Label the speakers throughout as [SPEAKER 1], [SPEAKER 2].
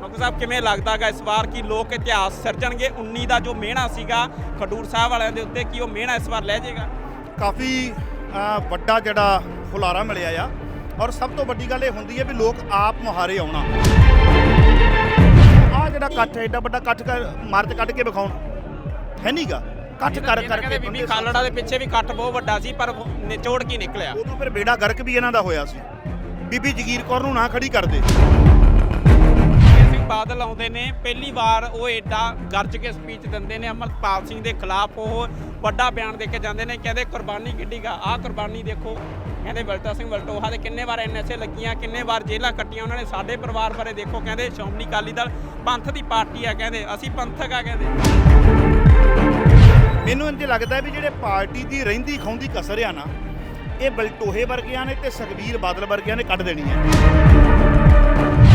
[SPEAKER 1] Doctor ਸਾਹਿਬ ਕਿਵੇਂ ਲੱਗਦਾਗਾ ਇਸ ਵਾਰ ਕੀ ਲੋਕ ਇਤਿਹਾਸ ਸਿਰਜਣਗੇ? 19 ਦਾ ਜੋ ਮਿਹਣਾ ਸੀਗਾ ਖਡੂਰ ਸਾਹਿਬ ਵਾਲਿਆਂ ਦੇ ਉੱਤੇ ਕੀ ਉਹ ਮਿਹਣਾ ਇਸ ਵਾਰ ਲੈ ਜਾਏਗਾ?
[SPEAKER 2] ਕਾਫੀ ਵੱਡਾ ਜਿਹੜਾ ਹੁਲਾਰਾ ਮਿਲਿਆ ਆ। ਔਰ ਸਭ ਤੋਂ ਵੱਡੀ ਗੱਲ ਇਹ ਹੁੰਦੀ ਹੈ ਵੀ ਲੋਕ ਆਪ ਮੁਹਾਰੇ ਆਉਣਾ। ਆ ਜਿਹੜਾ ਇਕੱਠ ਹੈ ਏਡਾ ਵੱਡਾ ਇਕੱਠ ਕਰ ਮਾਰਚ ਕੱਢ ਕੇ ਵਿਖਾਉਣ। ਹੈ ਨਹੀਂਗਾ ਇਕੱਠ ਕਰ ਕਰਕੇ
[SPEAKER 1] ਬੀਬੀ ਖਾਲੜਾ ਦੇ ਪਿੱਛੇ ਵੀ ਕੱਟ ਬਹੁਤ ਵੱਡਾ ਸੀ ਪਰ ਨਿਚੋੜ ਕੀ ਨਿਕਲਿਆ।
[SPEAKER 2] ਉਦੋਂ ਫਿਰ ਬੇੜਾ ਗਰਕ ਵੀ ਇਹਨਾਂ ਦਾ ਹੋਇਆ ਸੀ। ਬੀਬੀ ਜਗੀਰ ਕੌਰ ਨੂੰ ਨਾ ਖੜੀ ਕਰਦੇ
[SPEAKER 1] ਬਾਦਲ ਆਉਂਦੇ ਨੇ, ਪਹਿਲੀ ਵਾਰ ਉਹ ਏਡਾ ਗਰਜ ਕੇ ਸਪੀਚ ਦਿੰਦੇ ਨੇ, ਅਮਰਪਾਲ ਸਿੰਘ ਦੇ ਖਿਲਾਫ ਉਹ ਵੱਡਾ ਬਿਆਨ ਦੇ ਕੇ ਜਾਂਦੇ ਨੇ, ਕਹਿੰਦੇ ਕੁਰਬਾਨੀ ਕਿੱਡੀ ਗਾ, ਆਹ ਕੁਰਬਾਨੀ ਦੇਖੋ। ਕਹਿੰਦੇ ਬਲਟਾ ਸਿੰਘ ਬਲਟੋਹਾ ਦੇ ਕਿੰਨੇ ਵਾਰ ਐਨਐਸਏ ਲੱਗੀਆਂ, ਕਿੰਨੇ ਵਾਰ ਜੇਲ੍ਹਾਂ ਕੱਟੀਆਂ, ਉਹਨਾਂ ਨੇ ਸਾਡੇ ਪਰਿਵਾਰ ਬਾਰੇ ਦੇਖੋ, ਕਹਿੰਦੇ ਸ਼੍ਰੋਮਣੀ ਅਕਾਲੀ ਦਲ ਪੰਥ ਦੀ ਪਾਰਟੀ ਆ, ਕਹਿੰਦੇ, ਅਸੀਂ ਪੰਥਕ ਆ, ਕਹਿੰਦੇ।
[SPEAKER 2] ਮੈਨੂੰ ਇੰਜ ਲੱਗਦਾ ਵੀ ਜਿਹੜੇ ਪਾਰਟੀ ਦੀ ਰਹਿੰਦੀ ਖੌਂਦੀ ਕਸਰ ਆ ਨਾ, ਇਹ ਬਲਟੋਹੇ ਵਰਗਿਆਂ ਨੇ ਤੇ ਸੁਖਬੀਰ ਬਾਦਲ ਵਰਗਿਆਂ ਨੇ ਕੱਢ ਦੇਣੀ ਹੈ।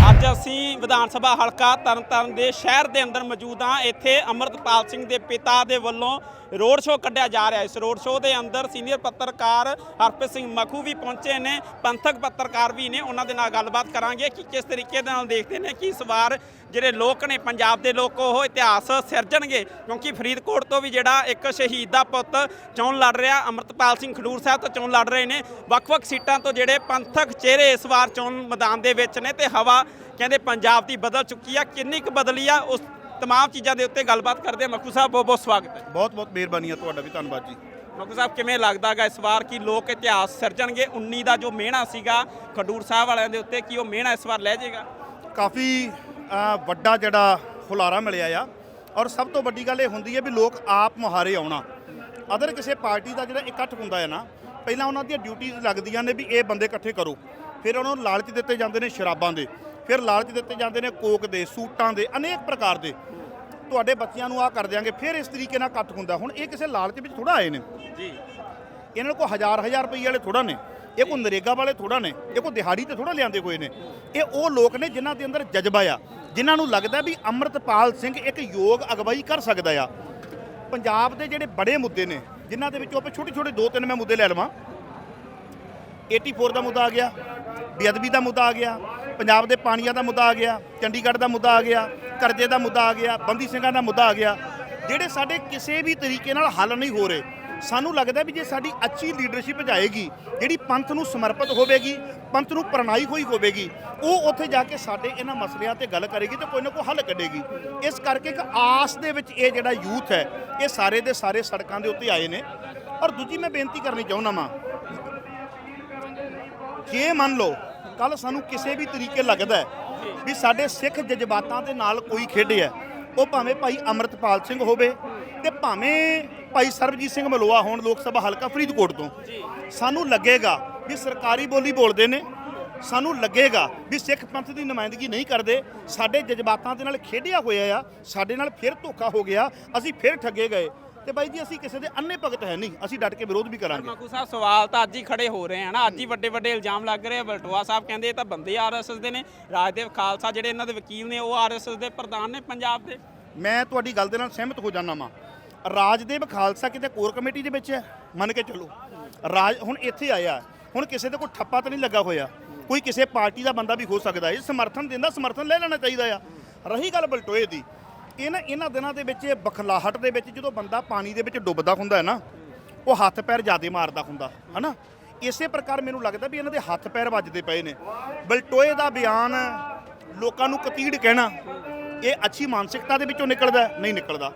[SPEAKER 1] ਅੱਜ ਅਸੀਂ ਵਿਧਾਨ ਸਭਾ ਹਲਕਾ ਤਰਨਤਾਰਨ ਦੇ ਸ਼ਹਿਰ ਦੇ ਅੰਦਰ ਮੌਜੂਦ ਹਾਂ। ਇੱਥੇ ਅਮਰਤਪਾਲ ਸਿੰਘ ਦੇ ਪਿਤਾ ਦੇ ਵੱਲੋਂ ਰੋਡ ਸ਼ੋਅ ਕੱਢਿਆ ਜਾ ਰਿਹਾ ਹੈ। ਇਸ ਰੋਡ ਸ਼ੋਅ ਦੇ ਅੰਦਰ ਸੀਨੀਅਰ ਪੱਤਰਕਾਰ ਹਰਪ੍ਰੀਤ ਸਿੰਘ ਮਖੂ ਵੀ ਪਹੁੰਚੇ ਨੇ, ਪੰਥਕ ਪੱਤਰਕਾਰ ਵੀ ਨੇ। ਉਹਨਾਂ ਦੇ ਨਾਲ ਗੱਲਬਾਤ ਕਰਾਂਗੇ ਕਿ ਕਿਸ ਤਰੀਕੇ ਦੇ ਨਾਲ ਦੇਖਦੇ ਨੇ ਕਿ ਇਸ ਵਾਰ ਜਿਹੜੇ ਲੋਕ ਨੇ, ਪੰਜਾਬ ਦੇ ਲੋਕ, ਉਹ ਇਤਿਹਾਸ ਸਿਰਜਣਗੇ। ਕਿਉਂਕਿ ਫਰੀਦਕੋਟ ਤੋਂ ਵੀ ਜਿਹੜਾ ਇੱਕ ਸ਼ਹੀਦ ਦਾ ਪੁੱਤ ਚੋਣ ਲੜ ਰਿਹਾ, ਅਮਰਤਪਾਲ ਸਿੰਘ ਖਡੂਰ ਸਾਹਿਬ ਤੋਂ ਚੋਣ ਲੜ ਰਹੇ ਨੇ। ਵੱਖ-ਵੱਖ ਸੀਟਾਂ ਤੋਂ ਜਿਹੜੇ ਪੰਥਕ ਚਿਹਰੇ ਇਸ ਵਾਰ ਚੋਣ ਮੈਦਾਨ ਦੇ ਵਿੱਚ ਨੇ ਤੇ ਹਵਾ ਕਹਿੰਦੇ ਪੰਜਾਬ ਦੀ ਬਦਲ ਚੁੱਕੀ ਆ ਕਿੰਨੀ ਕੁ ਬਦਲੀ ਆ ਉਸ ਤਮਾਮ ਚੀਜ਼ਾਂ ਦੇ ਉੱਤੇ ਗੱਲਬਾਤ ਕਰਦੇ ਆ। ਮੱਖੂ ਸਾਹਿਬ ਬਹੁਤ ਬਹੁਤ ਸਵਾਗਤ ਹੈ।
[SPEAKER 2] ਬਹੁਤ ਬਹੁਤ ਮਿਹਰਬਾਨੀ ਹੈ ਤੁਹਾਡਾ ਵੀ ਧੰਨਵਾਦ ਜੀ।
[SPEAKER 1] ਮੱਖੂ ਸਾਹਿਬ ਕਿਵੇਂ ਲੱਗਦਾਗਾ ਇਸ ਵਾਰ ਕੀ ਲੋਕ ਇਤਿਹਾਸ ਸਿਰਜਣਗੇ? 19 ਦਾ ਜੋ ਮਿਹਣਾ ਸੀਗਾ ਖਡੂਰ ਸਾਹਿਬ ਵਾਲਿਆਂ ਦੇ ਉੱਤੇ ਕੀ ਉਹ ਮਿਹਣਾ ਇਸ ਵਾਰ ਲੈ ਜਾਏਗਾ?
[SPEAKER 2] ਕਾਫੀ ਅ, ਵੱਡਾ ਜਿਹੜਾ ਹੁਲਾਰਾ ਮਿਲਿਆ ਆ। ਔਰ ਸਭ ਤੋਂ ਵੱਡੀ ਗੱਲ ਇਹ ਹੁੰਦੀ ਹੈ ਵੀ ਲੋਕ ਆਪ ਮੁਹਾਰੇ ਆਉਣਾ। ਅਦਰ ਕਿਸੇ ਪਾਰਟੀ ਦਾ ਜਿਹੜਾ ਇਕੱਠ ਹੁੰਦਾ ਹੈ ਨਾ ਪਹਿਲਾਂ ਉਹਨਾਂ ਦੀਆਂ ਡਿਊਟੀਆਂ ਲੱਗਦੀਆਂ ਨੇ ਵੀ ਇਹ ਬੰਦੇ ਇਕੱਠੇ ਕਰੋ। ਫਿਰ ਉਹਨਾਂ ਨੂੰ ਲਾਲਚ ਦਿੱਤੇ ਜਾਂਦੇ ਨੇ ਸ਼ਰਾਬਾਂ ਦੇ। ਫਿਰ ਲਾਲਚ ਦਿੱਤੇ ਜਾਂਦੇ ਨੇ ਕੋਕ ਦੇ ਸੂਟਾਂ ਦੇ ਅਨੇਕ ਪ੍ਰਕਾਰ ਦੇ। ਤੁਹਾਡੇ ਬੱਚਿਆਂ ਨੂੰ ਆਹ ਕਰ ਦਿਆਂਗੇ ਫਿਰ ਇਸ ਤਰੀਕੇ ਨਾਲ ਇਕੱਠ ਹੁੰਦਾ। ਹੁਣ ਇਹ ਕਿਸੇ ਲਾਲਚ ਵਿੱਚ ਥੋੜਾ ਆਏ ਨੇ।
[SPEAKER 1] ਜੀ।
[SPEAKER 2] ਇਹਨਾਂ ਕੋਲ ਹਜ਼ਾਰ ਹਜ਼ਾਰ ਰੁਪਏ ਵਾਲੇ ਥੋੜਾ ਨੇ। ਇਹ ਕੋਈ ਨਰੇਗਾ ਵਾਲੇ ਥੋੜਾ ਨੇ। ਇਹ ਕੋਈ ਦਿਹਾੜੀ ਤੇ ਥੋੜਾ ਲਿਆਂਦੇ ਹੋਏ ਨੇ। ਇਹ ਉਹ ਲੋਕ ਨੇ ਜਿਨ੍ਹਾਂ ਦੇ ਅੰਦਰ ਜਜ਼ਬਾ ਆ ਜਿਨ੍ਹਾਂ ਨੂੰ ਲੱਗਦਾ ਵੀ ਅੰਮ੍ਰਿਤਪਾਲ ਸਿੰਘ ਇੱਕ ਯੋਗ ਅਗਵਾਈ ਕਰ ਸਕਦਾ ਆ। ਪੰਜਾਬ ਦੇ ਜਿਹੜੇ ਬੜੇ ਮੁੱਦੇ ਨੇ ਜਿਨ੍ਹਾਂ ਦੇ ਵਿੱਚੋਂ ਆਪਾਂ ਛੋਟੇ ਛੋਟੇ ਦੋ ਤਿੰਨ ਮੈਂ ਮੁੱਦੇ ਲੈ ਲਵਾਂ। 84 ਦਾ ਮੁੱਦਾ ਆ ਗਿਆ, ਬੇਅਦਬੀ ਦਾ ਮੁੱਦਾ ਆ ਗਿਆ, ਪੰਜਾਬ ਦੇ ਪਾਣੀਆਂ ਦਾ ਮੁੱਦਾ ਆ ਗਿਆ, ਚੰਡੀਗੜ੍ਹ ਦਾ ਮੁੱਦਾ ਆ ਗਿਆ, ਕਰਜ਼ੇ ਦਾ ਮੁੱਦਾ ਆ ਗਿਆ, ਬੰਦੀ ਸਿੰਘਾਂ ਦਾ ਮੁੱਦਾ ਆ ਗਿਆ, ਜਿਹੜੇ ਸਾਡੇ ਕਿਸੇ ਵੀ ਤਰੀਕੇ ਨਾਲ ਹੱਲ ਨਹੀਂ ਹੋ ਰਹੇ, ਸਾਨੂੰ ਲੱਗਦਾ ਵੀ ਜੇ ਸਾਡੀ ਅੱਛੀ ਲੀਡਰਸ਼ਿਪ ਜਾਏਗੀ, ਜਿਹੜੀ ਪੰਥ ਨੂੰ ਸਮਰਪਿਤ ਹੋਵੇਗੀ, ਪੰਥ ਨੂੰ ਪ੍ਰਣਾਈ ਹੋਈ ਹੋਵੇਗੀ, ਉਹ ਉੱਥੇ ਜਾ ਕੇ ਸਾਡੇ ਇਹਨਾਂ ਮਸਲਿਆਂ ਤੇ ਗੱਲ ਕਰੇਗੀ ਤੇ ਕੋਈ ਨਾ ਕੋਈ ਹੱਲ ਕੱਢੇਗੀ। ਇਸ ਕਰਕੇ ਇੱਕ ਆਸ ਦੇ ਵਿੱਚ ਇਹ ਜਿਹੜਾ ਯੂਥ ਹੈ, ਇਹ ਸਾਰੇ ਦੇ ਸਾਰੇ ਸੜਕਾਂ ਦੇ ਉੱਤੇ ਆਏ ਨੇ। ਔਰ ਦੂਜੀ ਮੈਂ ਬੇਨਤੀ ਕਰਨੀ ਚਾਹੁੰਦਾ ਵਾਂ ਜੇ ਮੰਨ ਲਓ ਕੱਲ ਸਾਨੂੰ ਕਿਸੇ ਵੀ ਤਰੀਕੇ ਲੱਗਦਾ ਹੈ ਵੀ ਸਾਡੇ ਸਿੱਖ ਜਜ਼ਬਾਤਾਂ ਦੇ ਨਾਲ ਕੋਈ ਖੇਡਿਆ ਉਹ ਭਾਵੇਂ ਭਾਈ ਅਮਰਤਪਾਲ ਸਿੰਘ ਹੋਵੇ ਤੇ ਭਾਵੇਂ ਭਾਈ ਸਰਬਜੀਤ ਸਿੰਘ ਮਲੋਆ ਹੋਣ ਲੋਕ ਸਭਾ ਹਲਕਾ ਫਰੀਦਕੋਟ ਤੋਂ, ਸਾਨੂੰ ਲੱਗੇਗਾ ਵੀ ਸਰਕਾਰੀ ਬੋਲੀ ਬੋਲਦੇ ਨੇ, ਸਾਨੂੰ ਲੱਗੇਗਾ ਵੀ ਸਿੱਖ ਪੰਥ ਦੀ ਨੁਮਾਇੰਦਗੀ ਨਹੀਂ ਕਰਦੇ, ਸਾਡੇ ਜਜ਼ਬਾਤਾਂ ਦੇ ਨਾਲ ਖੇਡਿਆ ਹੋਇਆ ਆ, ਸਾਡੇ ਨਾਲ ਫਿਰ ਧੋਖਾ ਹੋ ਗਿਆ, ਅਸੀਂ ਫਿਰ ਠੱਗੇ ਗਏ। ਤੇ ਬਾਈ ਜੀ ਅਸੀਂ ਕਿਸੇ ਦੇ ਅੰਨੇ ਭਗਤ ਹੈ ਨਹੀਂ। ਅਸੀਂ ਡਟ ਕੇ ਵਿਰੋਧ ਵੀ ਕਰਾਂਗੇ।
[SPEAKER 1] ਮੱਕੂ ਸਾਹਿਬ ਸਵਾਲ ਤਾਂ ਅੱਜ ਹੀ ਖੜੇ ਹੋ ਰਹੇ ਹਨ ਅੱਜ ਹੀ ਵੱਡੇ ਵੱਡੇ ਇਲਜ਼ਾਮ ਲੱਗ ਰਹੇ ਆ। ਬਲਟੋਆ ਸਾਹਿਬ ਕਹਿੰਦੇ ਇਹ ਤਾਂ ਬੰਦੇ ਆਰਐਸਐਸ ਦੇ ਨੇ। ਰਾਜਦੇਵ ਖਾਲਸਾ ਜਿਹੜੇ ਇਹਨਾਂ ਦੇ ਵਕੀਲ ਨੇ ਉਹ ਆਰਐਸਐਸ ਦੇ ਪ੍ਰਧਾਨ ਨੇ ਪੰਜਾਬ ਦੇ।
[SPEAKER 2] ਮੈਂ ਤੁਹਾਡੀ ਗੱਲ ਦੇ ਨਾਲ ਸਹਿਮਤ ਹੋ ਜਾਣਾ ਵਾਂ। ਰਾਜਦੇਵ ਖਾਲਸਾ ਕਿਤੇ ਕੋਰ ਕਮੇਟੀ ਦੇ ਵਿੱਚ ਹੈ? ਮੰਨ ਕੇ ਚੱਲੋ। ਰਾਜ ਹੁਣ ਇੱਥੇ ਆਇਆ। ਹੁਣ ਕਿਸੇ ਦੇ ਕੋਈ ਠੱਪਾ ਤਾਂ ਨਹੀਂ ਲੱਗਾ ਹੋਇਆ। ਕੋਈ ਕਿਸੇ ਪਾਰਟੀ ਦਾ ਬੰਦਾ ਵੀ ਹੋ ਸਕਦਾ ਹੈ। ਸਮਰਥਨ ਦਿੰਦਾ ਸਮਰਥਨ ਲੈ ਲੈਣਾ ਚਾਹੀਦਾ ਆ। ਰਹੀ ਗੱਲ ਬਲਟੋਏ ਦੀ। ਇਹਨਾਂ ਇਹਨਾਂ ਦਿਨਾਂ ਦੇ ਵਿੱਚ ਬਖਲਾਹਟ ਦੇ ਵਿੱਚ ਜਦੋਂ ਬੰਦਾ ਪਾਣੀ ਦੇ ਵਿੱਚ ਡੁੱਬਦਾ ਹੁੰਦਾ ਹੈ ਨਾ, ਉਹ ਹੱਥ ਪੈਰ ਜਿਆਦੇ ਮਾਰਦਾ ਹੁੰਦਾ, ਹਨਾ? ਇਸੇ ਪ੍ਰਕਾਰ ਮੈਨੂੰ ਲੱਗਦਾ ਵੀ ਇਹਨਾਂ ਦੇ ਹੱਥ ਪੈਰ ਵੱਜਦੇ ਪਏ ਨੇ। ਬਲਟੋਏ ਦਾ ਬਿਆਨ ਲੋਕਾਂ ਨੂੰ ਕਤੀੜ ਕਹਿਣਾ, ਇਹ ਅੱਛੀ ਮਾਨਸਿਕਤਾ ਦੇ ਵਿੱਚੋਂ ਨਿਕਲਦਾ ਨਹੀਂ ਨਿਕਲਦਾ।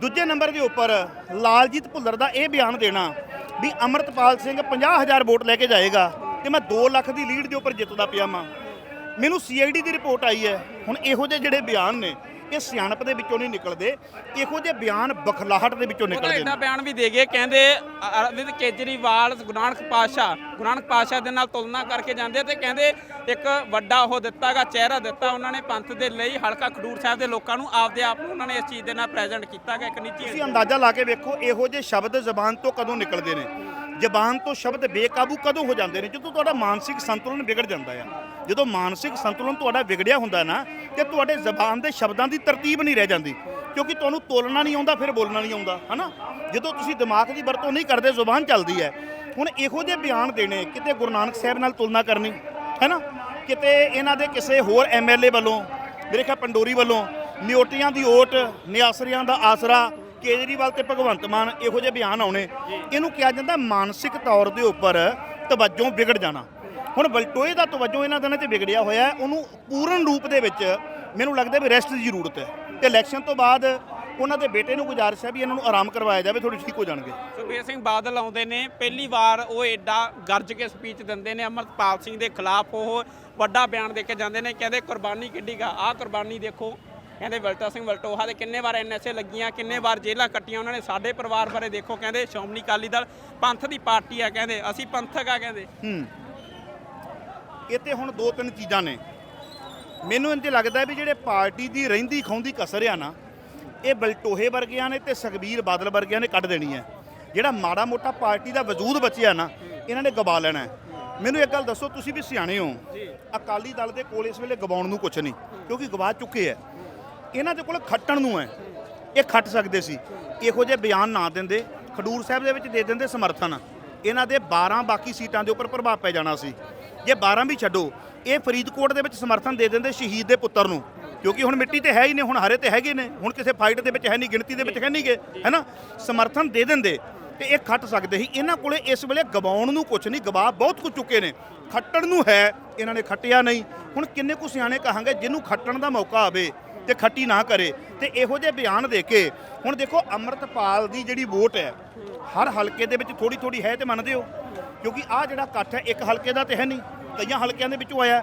[SPEAKER 2] ਦੂਜੇ ਨੰਬਰ ਦੇ ਉੱਪਰ ਲਾਲਜੀਤ ਭੁੱਲਰ ਦਾ ਇਹ ਬਿਆਨ ਦੇਣਾ ਵੀ ਅਮਰਤਪਾਲ ਸਿੰਘ 50000 ਵੋਟ ਲੈ ਕੇ ਜਾਏਗਾ ਤੇ ਮੈਂ 2 ਲੱਖ ਦੀ ਲੀਡ ਦੇ ਉੱਪਰ ਜਿੱਤਦਾ ਪਿਆ ਮਾਂ ਮੈਨੂੰ ਸੀਆਈਡੀ ਦੀ ਰਿਪੋਰਟ ਆਈ ਹੈ, ਹੁਣ ਇਹੋ ਜਿਹੇ ਜਿਹੜੇ ਬਿਆਨ ਨੇ ਇਹ ਸਿਆਣਪ ਦੇ ਵਿੱਚੋਂ ਨਹੀਂ ਨਿਕਲਦੇ ਇਹੋ ਜਿਹੇ ਬਿਆਨ ਬਖਲਾਹਟ ਦੇ ਵਿੱਚੋਂ ਨਿਕਲਦੇ ਨੇ।
[SPEAKER 1] ਬਿਆਨ ਵੀ ਦੇ ਗਏ ਕਹਿੰਦੇ ਅਰਵਿੰਦ ਕੇਜਰੀਵਾਲ ਗੁਰੂ ਨਾਨਕ ਪਾਸ਼ਾ ਗੁਰੂ ਨਾਨਕ ਪਾਸ਼ਾ ਦੇ ਨਾਲ ਤੁਲਨਾ ਕਰਕੇ ਜਾਂਦੇ ਤੇ ਕਹਿੰਦੇ ਇੱਕ ਵੱਡਾ ਉਹ ਦਿੱਤਾਗਾ ਚਿਹਰਾ ਦਿੱਤਾ ਉਹਨਾਂ ਨੇ ਪੰਥ ਦੇ ਲਈ ਹਲਕਾ ਖਡੂਰ ਸਾਹਿਬ ਦੇ ਲੋਕਾਂ ਨੂੰ ਆਪਦੇ ਆਪ ਨੂੰ ਉਹਨਾਂ ਨੇ ਇਸ ਚੀਜ਼ ਦੇ ਨਾਲ ਪ੍ਰੈਜ਼ੈਂਟ ਕੀਤਾਗਾ ਇੱਕ ਨਿੱਜੀ
[SPEAKER 2] ਤੁਸੀਂ ਅੰਦਾਜ਼ਾ ਲਾ ਕੇ ਵੇਖੋ ਇਹੋ ਜਿਹੇ ਸ਼ਬਦ ਜ਼ਬਾਨ ਤੋਂ ਕਦੋਂ ਨਿਕਲਦੇ ਨੇ? ਜ਼ਬਾਨ ਤੋਂ ਸ਼ਬਦ ਬੇਕਾਬੂ ਕਦੋਂ ਹੋ ਜਾਂਦੇ ਨੇ? ਜਦੋਂ ਤੁਹਾਡਾ ਮਾਨਸਿਕ ਸੰਤੁਲਨ ਵਿਗੜ ਜਾਂਦਾ ਆ ਜਦੋਂ ਮਾਨਸਿਕ ਸੰਤੁਲਨ ਤੁਹਾਡਾ ਵਿਗੜਿਆ ਹੁੰਦਾ ਨਾ ਤੇ ਤੁਹਾਡੇ ਜ਼ਬਾਨ ਦੇ ਸ਼ਬਦਾਂ ਦੀ ਤਰਤੀਬ ਨਹੀਂ ਰਹਿ ਜਾਂਦੀ। ਕਿਉਂਕਿ ਤੁਹਾਨੂੰ ਤੋਲਣਾ ਨਹੀਂ ਆਉਂਦਾ, ਫਿਰ ਬੋਲਣਾ ਨਹੀਂ ਆਉਂਦਾ, ਹਨਾ? ਜਦੋਂ ਤੁਸੀਂ ਦਿਮਾਗ ਦੀ ਵਰਤੋਂ ਨਹੀਂ ਕਰਦੇ, ਜ਼ੁਬਾਨ ਚੱਲਦੀ ਹੈ। ਹੁਣ ਇਹੋ ਜਿਹੇ ਬਿਆਨ ਦੇਣੇ, ਕਿਤੇ ਗੁਰੂ ਨਾਨਕ ਸਾਹਿਬ ਨਾਲ ਤੁਲਨਾ ਕਰਨੀ, ਹੈਨਾ? ਕਿਤੇ ਇਹਨਾਂ ਦੇ ਕਿਸੇ ਹੋਰ ਐਮਐਲਏ ਵੱਲੋਂ, ਮੇਰੇ ਖਿਆਲ ਪੰਡੋਰੀ ਵੱਲੋਂ ਨਿਓਟੀਆਂ ਦੀ ਓਟ, ਨਿਆਸਰੀਆਂ ਦਾ ਆਸਰਾ, ਕੇਜਰੀਵਾਲ ਤੇ ਭਗਵੰਤ ਮਾਨ ਇਹੋ ਜਿਹੇ ਬਿਆਨ ਆਉਣੇ। ਇਹਨੂੰ ਕਿਹਾ ਜਾਂਦਾ ਮਾਨਸਿਕ ਤੌਰ ਦੇ ਉੱਪਰ ਤਵੱਜੋ ਵਿਗੜ ਜਾਣਾ। ਹੁਣ ਬਲਟੋਏ ਦਾ ਤਵੱਜੋ ਇਹਨਾਂ ਦਿਨਾਂ 'ਚ ਵਿਗੜਿਆ ਹੋਇਆ ਉਹਨੂੰ ਪੂਰਨ ਰੂਪ ਦੇ ਵਿੱਚ ਮੈਨੂੰ ਲੱਗਦਾ ਵੀ ਰੈਸਟ ਦੀ ਜ਼ਰੂਰਤ ਹੈ। ਤੇ ਇਲੈਕਸ਼ਨ ਤੋਂ ਬਾਅਦ ਉਹਨਾਂ ਦੇ ਬੇਟੇ ਨੂੰ ਗੁਜ਼ਾਰਿਸ਼ ਹੈ ਵੀ ਇਹਨਾਂ ਨੂੰ ਆਰਾਮ ਕਰਵਾਇਆ ਜਾਵੇ ਥੋੜੀ ਠੀਕ ਹੋ ਜਾਣਗੇ।
[SPEAKER 1] ਸੁਖਬੀਰ ਸਿੰਘ ਬਾਦਲ ਆਉਂਦੇ ਨੇ ਪਹਿਲੀ ਵਾਰ ਉਹ ਐਡਾ ਗਰਜ ਕੇ ਸਪੀਚ ਦਿੰਦੇ ਨੇ ਅਮਰਪਾਲ ਸਿੰਘ ਦੇ ਖਿਲਾਫ ਉਹ ਵੱਡਾ ਬਿਆਨ ਦੇ ਕੇ ਜਾਂਦੇ ਨੇ ਕਹਿੰਦੇ ਕੁਰਬਾਨੀ ਕਿੱਡੀ ਗਾ ਆਹ ਕੁਰਬਾਨੀ ਦੇਖੋ। ਕਹਿੰਦੇ ਵਲਟਾ ਸਿੰਘ ਵਲਟੋਹਾ ਦੇ ਕਿੰਨੇ ਵਾਰ ਐਨਐਸਏ ਲੱਗੀਆਂ ਕਿੰਨੇ ਵਾਰ ਜੇਲ੍ਹਾਂ ਕੱਟੀਆਂ ਉਹਨਾਂ ਨੇ ਸਾਡੇ ਪਰਿਵਾਰ ਬਾਰੇ ਦੇਖੋ ਕਹਿੰਦੇ ਸ਼੍ਰੋਮਣੀ ਅਕਾਲੀ ਦਲ ਪੰਥ ਦੀ ਪਾਰਟੀ ਆ ਕਹਿੰਦੇ ਅਸੀਂ ਪੰਥਕ ਆ ਕਹਿੰਦੇ।
[SPEAKER 2] ਹੂੰ। ਇਹ ਤੇ ਹੁਣ ਦੋ ਤਿੰਨ ਚੀਜ਼ਾਂ ਨੇ। ਮੈਨੂੰ ਇੰਜ ਲੱਗਦਾ ਵੀ ਜਿਹੜੇ ਪਾਰਟੀ ਦੀ ਰਹਿੰਦੀ ਖੌਂਦੀ ਕਸਰ ਆ ਨਾ, ਇਹ ਬਲਟੋਹੇ ਵਰਗਿਆਂ ਨੇ ਤੇ ਸੁਖਬੀਰ ਬਾਦਲ ਵਰਗਿਆਂ ਨੇ ਕੱਢ ਦੇਣੀ ਹੈ। ਜਿਹੜਾ ਮਾੜਾ ਮੋਟਾ ਪਾਰਟੀ ਦਾ ਵਜੂਦ ਬਚਿਆ ਨਾ, ਇਹਨਾਂ ਨੇ ਗਵਾ ਲੈਣਾ ਮੈਨੂੰ ਇੱਕ ਗੱਲ ਦੱਸੋ, ਤੁਸੀਂ ਵੀ ਸਿਆਣੇ ਹੋ। ਅਕਾਲੀ ਦਲ ਦੇ ਕੋਲ ਇਸ ਵੇਲੇ ਗਵਾਉਣ ਨੂੰ ਕੁਝ ਨਹੀਂ, ਕਿਉਂਕਿ ਗਵਾ ਚੁੱਕੇ ਹੈ। ਇਹਨਾਂ ਦੇ ਕੋਲ ਖੱਟਣ ਨੂੰ ਹੈ। ਇਹ ਖੱਟ ਸਕਦੇ ਸੀ। ਇਹੋ ਜਿਹੇ ਬਿਆਨ ਨਾ ਦਿੰਦੇ। ਖਡੂਰ ਸਾਹਿਬ ਦੇ ਵਿੱਚ ਦੇ ਦਿੰਦੇ ਸਮਰਥਨ। ਇਹਨਾਂ ਦੇ 12 ਬਾਕੀ ਸੀਟਾਂ ਦੇ ਉੱਪਰ ਪ੍ਰਭਾਵ ਪੈ ਜਾਣਾ ਸੀ। ਜੇ 12 ਵੀ ਛੱਡੋ, ਇਹ ਫਰੀਦਕੋਟ ਦੇ ਵਿੱਚ ਸਮਰਥਨ ਦੇ ਦਿੰਦੇ ਸ਼ਹੀਦ ਦੇ ਪੁੱਤਰ ਨੂੰ। ਕਿਉਂਕਿ ਹੁਣ ਮਿੱਟੀ ਤੇ ਹੈ ਹੀ ਨੇ ਹੁਣ ਹਰੇ ਤੇ ਹੈਗੇ ਨੇ। ਹੁਣ ਕਿਸੇ ਫਾਈਟ ਦੇ ਵਿੱਚ ਹੈ ਨਹੀਂ, ਗਿਣਤੀ ਦੇ ਵਿੱਚ ਹੈ ਨਹੀਂਗੇ, ਹੈਨਾ? ਸਮਰਥਨ ਦੇ ਦਿੰਦੇ ਤੇ ਇਹ ਖੱਟ ਸਕਦੇ ਸੀ। ਇਹਨਾਂ ਕੋਲੇ ਇਸ ਵੇਲੇ ਗਵਾਉਣ ਨੂੰ ਕੁਝ ਨਹੀਂ ਗਵਾ ਬਹੁਤ ਕੁ ਚੁੱਕੇ ਨੇ। ਖੱਟਣ ਨੂੰ ਹੈ, ਇਹਨਾਂ ਨੇ ਖੱਟਿਆ ਨਹੀਂ। ਹੁਣ ਕਿੰਨੇ ਕੁ ਸਿਆਣੇ ਕਹਾਂਗੇ ਜਿਹਨੂੰ ਖੱਟਣ ਦਾ ਮੌਕਾ ਆਵੇ ਤੇ ਖੱਟੀ ਨਾ ਕਰੇ। ਤੇ ਇਹੋ ਜਿਹੇ ਬਿਆਨ ਦੇ ਕੇ ਹੁਣ ਦੇਖੋ, ਅੰਮ੍ਰਿਤਪਾਲ ਦੀ ਜਿਹੜੀ ਵੋਟ ਹੈ, ਹਰ ਹਲਕੇ ਦੇ ਵਿੱਚ ਥੋੜੀ ਥੋੜੀ ਹੈ ਤੇ ਮੰਨਦੇ ਹੋ। ਕਿਉਂਕਿ ਆਹ ਜਿਹੜਾ ਇਕੱਠ ਹੈ ਇੱਕ ਹਲਕੇ ਦਾ ਤੇ ਹੈ ਨਹੀਂ ਕਈਆਂ ਹਲਕਿਆਂ ਦੇ ਵਿੱਚੋਂ ਆਇਆ।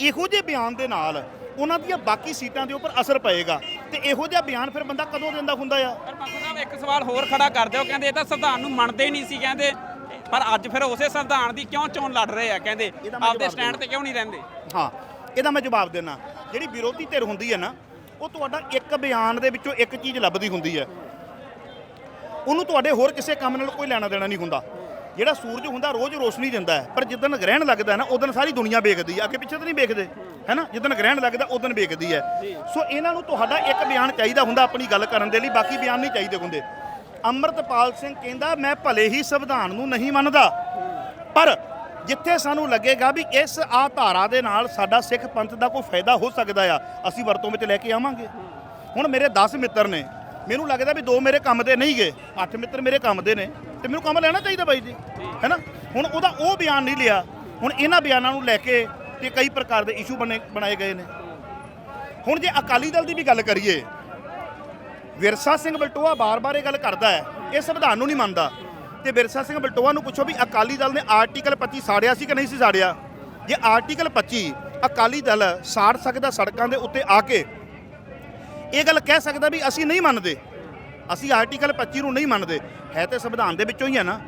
[SPEAKER 2] ਇਹੋ ਜਿਹੇ ਬਿਆਨ ਦੇ ਨਾਲ ਉਹਨਾਂ ਦੀਆਂ ਬਾਕੀ ਸੀਟਾਂ ਦੇ ਉੱਪਰ ਅਸਰ ਪਏਗਾ ਤੇ ਇਹੋ ਜਿਹਾ ਬਿਆਨ ਫਿਰ ਬੰਦਾ ਕਦੋਂ ਦਿੰਦਾ ਹੁੰਦਾ ਆ?
[SPEAKER 1] ਪਰ ਬਾਪੂ ਸਾਹਿਬ ਇੱਕ ਸਵਾਲ ਹੋਰ ਖੜਾ ਕਰਦੇ ਹੋ ਕਹਿੰਦੇ ਇਹ ਤਾਂ ਸੰਵਿਧਾਨ ਨੂੰ ਮੰਨਦੇ ਹੀ ਨਹੀਂ ਸੀ ਕਹਿੰਦੇ ਪਰ ਅੱਜ ਫਿਰ ਉਸੇ ਸੰਵਿਧਾਨ ਦੀ ਕਿਉਂ ਚੋਣ ਲੜ ਰਹੇ ਆ ਕਹਿੰਦੇ
[SPEAKER 2] ਇਹਦਾ ਮੈਂ
[SPEAKER 1] ਆਪਦੇ
[SPEAKER 2] ਜਵਾਬ
[SPEAKER 1] ਸਟੈਂਡ ਤੇ ਕਿਉਂ ਨਹੀਂ ਰਹਿੰਦੇ?
[SPEAKER 2] ਹਾਂ ਇਹਦਾ ਮੈਂ ਜਵਾਬ ਦੇਣਾ। ਜਿਹੜੀ ਵਿਰੋਧੀ ਧਿਰ ਹੁੰਦੀ ਹੈ ਨਾ ਉਹ ਤੁਹਾਡਾ ਇੱਕ ਬਿਆਨ ਦੇ ਵਿੱਚੋਂ ਇੱਕ ਚੀਜ਼ ਲੱਭਦੀ ਹੁੰਦੀ ਹੈ। ਉਹਨੂੰ ਤੁਹਾਡੇ ਹੋਰ ਕਿਸੇ ਕੰਮ ਨਾਲ ਕੋਈ ਲੈਣਾ ਦੇਣਾ ਨਹੀਂ ਹੁੰਦਾ। ਜਿਹੜਾ ਸੂਰਜ ਹੁੰਦਾ ਰੋਜ਼ ਰੋਸ਼ਨੀ ਦਿੰਦਾ ਹੈ, ਪਰ ਜਿੱਦਣ ਗ੍ਰਹਿਣ ਲੱਗਦਾ ਨਾ, ਉਦੋਂ ਸਾਰੀ ਦੁਨੀਆ ਵੇਖਦੀ ਹੈ। ਅੱਗੇ ਪਿੱਛੇ ਤਾਂ ਨਹੀਂ ਵੇਖਦੇ ਹੈਨਾ ਜਿੱਦਣ ਗ੍ਰਹਿਣ ਲੱਗਦਾ, ਉਦੋਂ ਵੇਖਦੀ ਹੈ। ਸੋ ਇਹਨਾਂ ਨੂੰ ਤੁਹਾਡਾ ਇੱਕ ਬਿਆਨ ਚਾਹੀਦਾ ਹੁੰਦਾ ਆਪਣੀ ਗੱਲ ਕਰਨ ਦੇ ਲਈ, ਬਾਕੀ ਬਿਆਨ ਨਹੀਂ ਚਾਹੀਦੇ ਹੁੰਦੇ। ਅੰਮ੍ਰਿਤਪਾਲ ਸਿੰਘ ਕਹਿੰਦਾ, ਮੈਂ ਭਲੇ ਹੀ ਸੰਵਿਧਾਨ ਨੂੰ ਨਹੀਂ ਮੰਨਦਾ। ਪਰ ਜਿੱਥੇ ਸਾਨੂੰ ਲੱਗੇਗਾ ਵੀ ਇਸ ਆ ਧਾਰਾ ਦੇ ਨਾਲ ਸਾਡਾ ਸਿੱਖ ਪੰਥ ਦਾ ਕੋਈ ਫਾਇਦਾ ਹੋ ਸਕਦਾ ਆ, ਅਸੀਂ ਵਰਤੋਂ ਵਿੱਚ ਲੈ ਕੇ ਆਵਾਂਗੇ। ਹੁਣ ਮੇਰੇ 10 ਮਿੱਤਰ ਨੇ। ਮੈਨੂੰ ਲੱਗਦਾ ਵੀ ਦੋ ਮੇਰੇ ਕੰਮ ਦੇ ਨਹੀਂ ਗਏ 8 ਮਿੱਤਰ ਮੇਰੇ ਕੰਮ ਦੇ ਨੇ। ਤੇ ਮੈਨੂੰ ਕੰਮ ਲੈਣਾ ਚਾਹੀਦਾ ਬਾਈ ਜੀ, ਹੈਨਾ? ਹੁਣ ਉਹਦਾ ਉਹ ਬਿਆਨ ਨਹੀਂ ਲਿਆ। ਹੁਣ ਇਹਨਾਂ ਬਿਆਨਾਂ ਨੂੰ ਲੈ ਕੇ ਤੇ ਕਈ ਪ੍ਰਕਾਰ ਦੇ ਇਸ਼ੂ ਬਣੇ ਬਣਾਏ ਗਏ ਨੇ। ਹੁਣ ਜੇ ਅਕਾਲੀ ਦਲ ਦੀ ਵੀ ਗੱਲ ਕਰੀਏ, ਵਿਰਸਾ ਸਿੰਘ ਬਲਟੋਆ ਬਾਰ-ਬਾਰ ਇਹ ਗੱਲ ਕਰਦਾ ਹੈ, ਇਹ ਸੰਵਿਧਾਨ ਨੂੰ ਨਹੀਂ ਮੰਨਦਾ। ਤੇ ਵਿਰਸਾ ਸਿੰਘ ਬਲਟੋਆ ਨੂੰ ਪੁੱਛੋ ਵੀ ਅਕਾਲੀ ਦਲ ਨੇ ਆਰਟੀਕਲ 25 ਸਾੜਿਆ ਸੀ ਕਿ ਨਹੀਂ ਸੀ ਸਾੜਿਆ? ਜੇ ਆਰਟੀਕਲ 25 ਅਕਾਲੀ ਦਲ ਸਾੜ ਸਕਦਾ ਸੜਕਾਂ ਦੇ ਉੱਤੇ ਆ ਕੇ, ਇਹ ਗੱਲ ਕਹਿ ਸਕਦਾ ਵੀ ਅਸੀਂ ਨਹੀਂ ਮੰਨਦੇ। ਅਸੀਂ ਆਰਟੀਕਲ 25 ਨੂੰ ਨਹੀਂ ਮੰਨਦੇ, ਹੈ ਤੇ ਸੰਵਿਧਾਨ ਦੇ ਵਿੱਚੋਂ ਹੀ ਹੈ ਨਾ।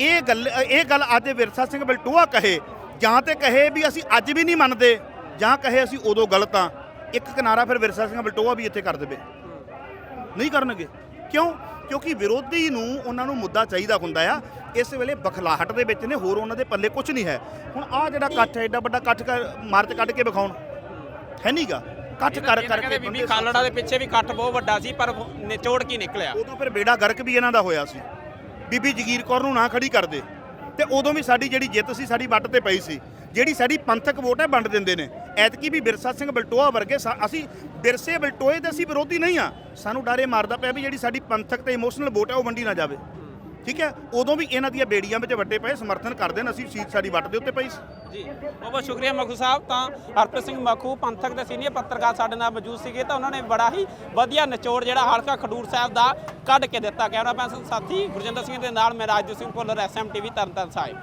[SPEAKER 2] ਇਹ ਗੱਲ ਇਹ ਗੱਲ ਅੱਜ ਵਿਰਸਾ ਸਿੰਘ ਬਲਟੋਆ ਕਹੇ, ਜਾਂ ਤੇ ਕਹੇ ਵੀ ਅਸੀਂ ਅੱਜ ਵੀ ਨਹੀਂ ਮੰਨਦੇ, ਜਾਂ ਕਹੇ ਅਸੀਂ ਉਦੋਂ ਗਲਤ ਆ। ਇੱਕ ਕਿਨਾਰਾ ਫਿਰ ਵਿਰਸਾ ਸਿੰਘ ਬਲਟੋਆ ਵੀ ਇੱਥੇ ਕਰ ਦੇਵੇ। ਨਹੀਂ ਕਰਨਗੇ। ਕਿਉਂ? ਕਿਉਂਕਿ ਵਿਰੋਧੀ ਨੂੰ ਉਹਨਾਂ ਨੂੰ ਮੁੱਦਾ ਚਾਹੀਦਾ ਹੁੰਦਾ ਆ। ਇਸ ਵੇਲੇ ਬਖਲਾਹਟ ਦੇ ਵਿੱਚ ਨੇ, ਹੋਰ ਉਹਨਾਂ ਦੇ ਪੱਲੇ ਕੁਝ ਨਹੀਂ ਹੈ। ਹੁਣ ਆਹ ਜਿਹੜਾ ਇਕੱਠ ਹੈ ਐਡਾ ਵੱਡਾ ਇਕੱਠ ਕਰ, ਮਾਰਚ ਕੱਢ ਕੇ ਵਿਖਾਉਣ, ਹੈ ਨਹੀਂਗਾ ਇਕੱਠ ਕਰ ਕਰਕੇ
[SPEAKER 1] ਬੀਬੀ ਖਾਲੜਾ ਦੇ ਪਿੱਛੇ ਵੀ ਕੱਟ ਬਹੁਤ ਵੱਡਾ ਸੀ ਪਰ ਨਿਚੋੜ ਕੀ ਨਿਕਲਿਆ।
[SPEAKER 2] ਉਦੋਂ ਫਿਰ ਬੇੜਾ ਗਰਕ ਵੀ ਇਹਨਾਂ ਦਾ ਹੋਇਆ ਸੀ। ਬੀਬੀ ਜਗੀਰ ਕੌਰ ਨੂੰ ਨਾ ਖੜੀ ਕਰਦੇ। ਤੇ ਉਦੋਂ ਵੀ ਸਾਡੀ ਜਿਹੜੀ ਜਿੱਤ ਸੀ ਸਾਡੀ ਵੱਟ ਤੇ ਪਈ ਸੀ। ਜਿਹੜੀ ਸਾਡੀ ਪੰਥਕ ਵੋਟ ਹੈ ਵੰਡ ਦਿੰਦੇ ਨੇ। ਐਤਕੀ ਵੀ ਬਿਰਸਾ ਸਿੰਘ ਬਲਟੋਆ ਵਰਗੇ ਅਸੀਂ ਬਿਰਸੇ ਬਲਟੋਏ ਦੇ ਅਸੀਂ ਵਿਰੋਧੀ ਨਹੀਂ ਆ। ਸਾਨੂੰ ਡਾਰੇ ਮਾਰਦਾ ਪਿਆ ਵੀ ਜਿਹੜੀ ਸਾਡੀ ਪੰਥਕ ਤੇ ਇਮੋਸ਼ਨਲ ਵੋਟ ਹੈ ਉਹ ਵੰਡੀ ਨਾ ਜਾਵੇ। ਠੀਕ ਹੈ? ਉਦੋਂ ਵੀ ਇਹਨਾਂ ਦੀਆਂ ਬੇੜੀਆਂ ਵਿੱਚ ਵੱਡੇ ਪਏ ਸਮਰਥਨ ਕਰਦੇ ਨੇ। ਅਸੀਂ ਸੀਟ ਸਾਡੀ ਵੱਟ ਦੇ ਉੱਤੇ ਪਈ ਸੀ।
[SPEAKER 1] ਜੀ। ਬਹੁਤ ਬਹੁਤ ਸ਼ੁਕਰੀਆ ਮਖੂ ਸਾਹਿਬ। ਤਾਂ ਹਰਪ੍ਰੀਤ ਸਿੰਘ ਮਖੂ ਪੰਥਕ ਦੇ ਸੀਨੀਅਰ ਪੱਤਰਕਾਰ ਸਾਡੇ ਨਾਲ ਮੌਜੂਦ ਸੀਗੇ। ਤਾਂ ਉਹਨਾਂ ਨੇ ਬੜਾ ਹੀ ਵਧੀਆ ਨਿਚੋੜ ਜਿਹੜਾ ਹਲਕਾ ਖਡੂਰ ਸਾਹਿਬ ਦਾ ਕੱਢ ਕੇ ਦਿੱਤਾ। ਕੈਮਰਾ ਪਰਸਨ ਸਾਥੀ ਗੁਰਜਿੰਦਰ ਸਿੰਘ ਦੇ ਨਾਲ ਮੈਂ ਰਾਜਦੂਤ ਸਿੰਘ ਭੁੱਲਰ ਐਸਐਮ ਟੀਵੀ ਤਰਨਤਾਰਨ ਸਾਹਿਬ।